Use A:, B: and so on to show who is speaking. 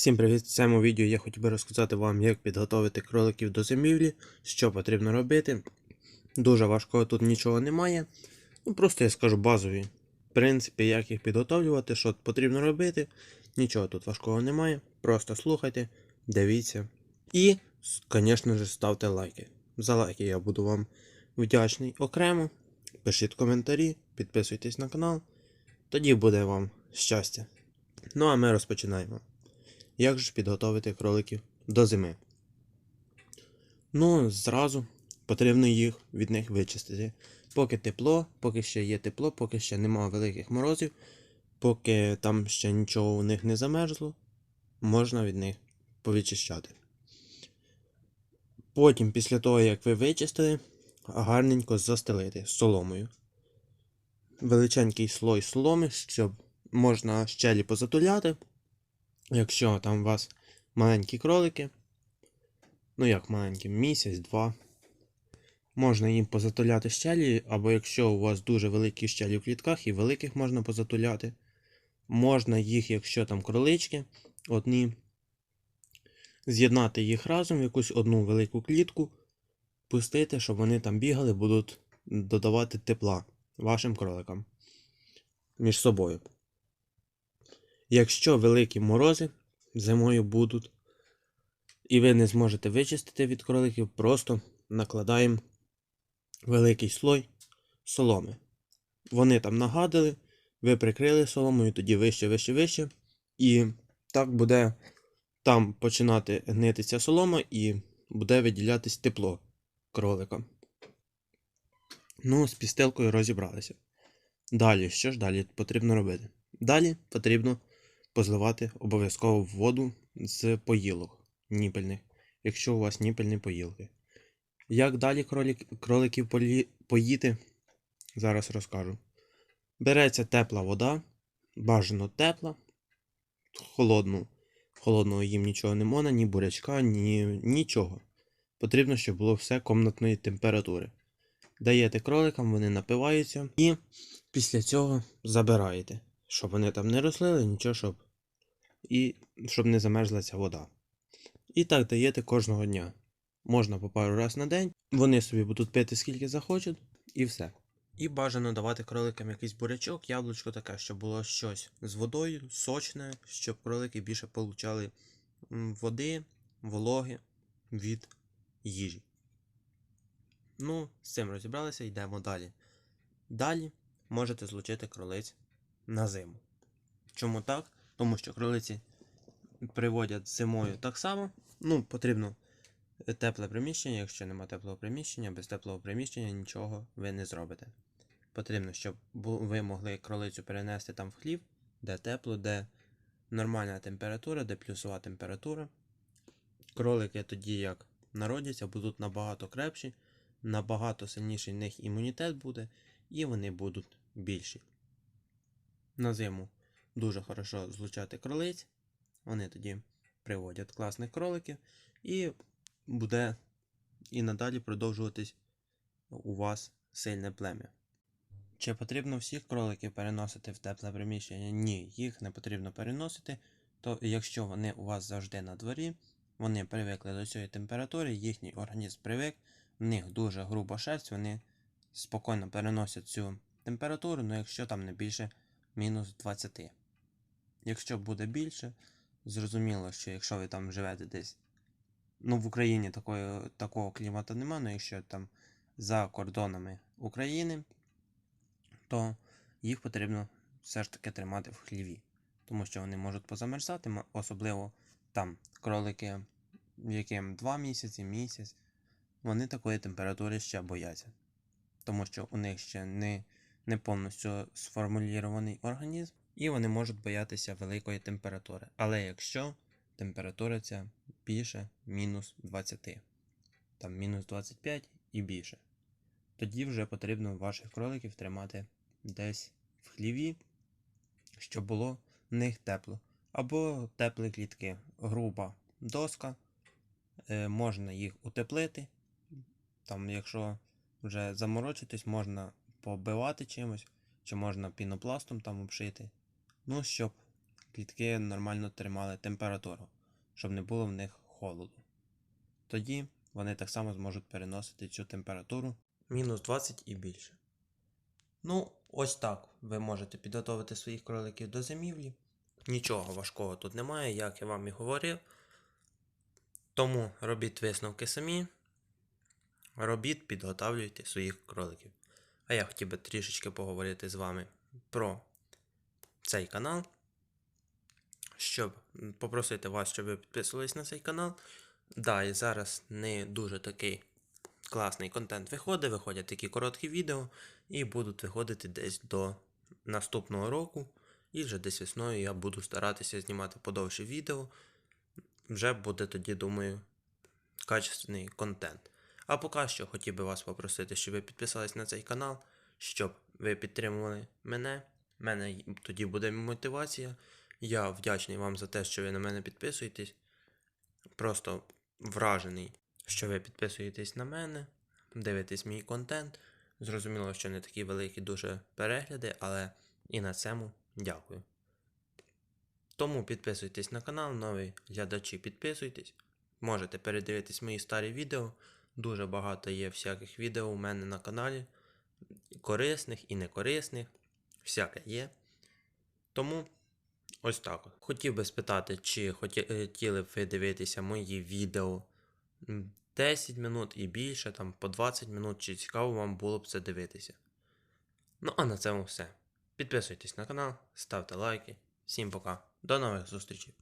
A: Всім привіт! В цьому відео я хотів би розказати вам, як підготувати кроликів до зимівлі, що потрібно робити. Дуже важкого тут нічого немає. Ну просто я скажу базові принципи, як їх підготовлювати, що потрібно робити. Нічого тут важкого немає. Просто слухайте, дивіться. І, звісно ж, ставте лайки. За лайки я буду вам вдячний окремо. Пишіть коментарі, підписуйтесь на канал. Тоді буде вам щастя. Ну а ми розпочинаємо. Як же підготовити кроликів до зими? Ну, зразу потрібно їх від них вичистити. Поки тепло, поки ще є тепло, поки ще нема великих морозів, поки там ще нічого у них не замерзло, можна від них повичищати. Потім, після того, як ви вичистили, гарненько застелити соломою. Величенький слой соломи, щоб можна щелі позатуляти. Якщо там у вас маленькі кролики, ну як маленькі, місяць, два, можна їм позатуляти щелі, або якщо у вас дуже великі щелі в клітках і великих можна позатуляти, можна їх, якщо там кролички, одні, з'єднати їх разом в якусь одну велику клітку, пустити, щоб вони там бігали, будуть додавати тепла вашим кроликам між собою. Якщо великі морози зимою будуть, і ви не зможете вичистити від кроликів, просто накладаємо великий слой соломи. Вони там нагадили, ви прикрили соломою, тоді вище, вище, вище. І так буде там починати гнитися солома і буде виділятись тепло кроликам. Ну, з пістелкою розібралися. Далі, що ж далі потрібно робити? Далі потрібно позливати обов'язково воду з поїлок ніпельних, якщо у вас ніпельні поїлки. Як далі кролик, кроликів полі, поїти, зараз розкажу. Береться тепла вода, бажано тепла, холодну. Холодного їм нічого не можна, ні бурячка, ні нічого. Потрібно, щоб було все комнатної температури. Даєте кроликам, вони напиваються і після цього забираєте щоб вони там не розлили, нічого, щоб і щоб не замерзла ця вода. І так даєте кожного дня. Можна по пару раз на день, вони собі будуть пити скільки захочуть, і все. І бажано давати кроликам якийсь бурячок, яблучко таке, щоб було щось з водою, сочне, щоб кролики більше получали води, вологи від їжі. Ну, з цим розібралися, йдемо далі. Далі можете злучити кролиць на зиму. Чому так? Тому що кролиці приводять зимою так само. Ну, потрібно тепле приміщення. Якщо нема теплого приміщення, без теплого приміщення нічого ви не зробите. Потрібно, щоб ви могли кролицю перенести там в хлів, де тепло, де нормальна температура, де плюсова температура. Кролики тоді, як народяться, будуть набагато крепші, набагато сильніший в них імунітет буде, і вони будуть більші на зиму дуже хорошо злучати кролиць. Вони тоді приводять класних кроликів, і буде і надалі продовжуватись у вас сильне плем'я. Чи потрібно всіх кроликів переносити в тепле приміщення? Ні, їх не потрібно переносити. То якщо вони у вас завжди на дворі, вони привикли до цієї температури, їхній організм привик, в них дуже груба шерсть, вони спокійно переносять цю температуру, але якщо там не більше мінус 20. Якщо буде більше, зрозуміло, що якщо ви там живете десь. Ну, в Україні такої, такого клімату немає, але якщо там за кордонами України, то їх потрібно все ж таки тримати в хліві. Тому що вони можуть позамерзати, особливо там кролики, яким 2 місяці, місяць, вони такої температури ще бояться. Тому що у них ще не не повністю сформулірований організм, і вони можуть боятися великої температури. Але якщо температура ця більше мінус 20, там мінус 25 і більше, тоді вже потрібно ваших кроликів тримати десь в хліві, щоб було в них тепло. Або теплі клітки, груба доска, е, можна їх утеплити. Там, якщо вже заморочитись, можна побивати чимось, чи можна пінопластом там обшити. Ну, щоб клітки нормально тримали температуру, щоб не було в них холоду. Тоді вони так само зможуть переносити цю температуру мінус 20 і більше. Ну, ось так ви можете підготувати своїх кроликів до зимівлі. Нічого важкого тут немає, як я вам і говорив. Тому робіть висновки самі. Робіть, підготавлюйте своїх кроликів. А я хотів би трішечки поговорити з вами про цей канал. Щоб попросити вас, щоб ви підписувались на цей канал. Да, і зараз не дуже такий класний контент виходить, виходять такі короткі відео, і будуть виходити десь до наступного року. І вже десь весною я буду старатися знімати подовше відео. Вже буде тоді, думаю, качественний контент. А поки що хотів би вас попросити, щоб ви підписались на цей канал, щоб ви підтримували мене. У мене тоді буде мотивація. Я вдячний вам за те, що ви на мене підписуєтесь. Просто вражений, що ви підписуєтесь на мене, дивитесь мій контент. Зрозуміло, що не такі великі дуже перегляди, але і на цьому дякую. Тому підписуйтесь на канал, нові глядачі, підписуйтесь. Можете передивитись мої старі відео. Дуже багато є всяких відео у мене на каналі. Корисних і некорисних. Всяке є. Тому ось так. Хотів би спитати, чи е, хотіли б ви дивитися мої відео 10 минут і більше, там по 20 минут, чи цікаво вам було б це дивитися. Ну а на цьому все. Підписуйтесь на канал, ставте лайки. Всім пока. До нових зустрічей.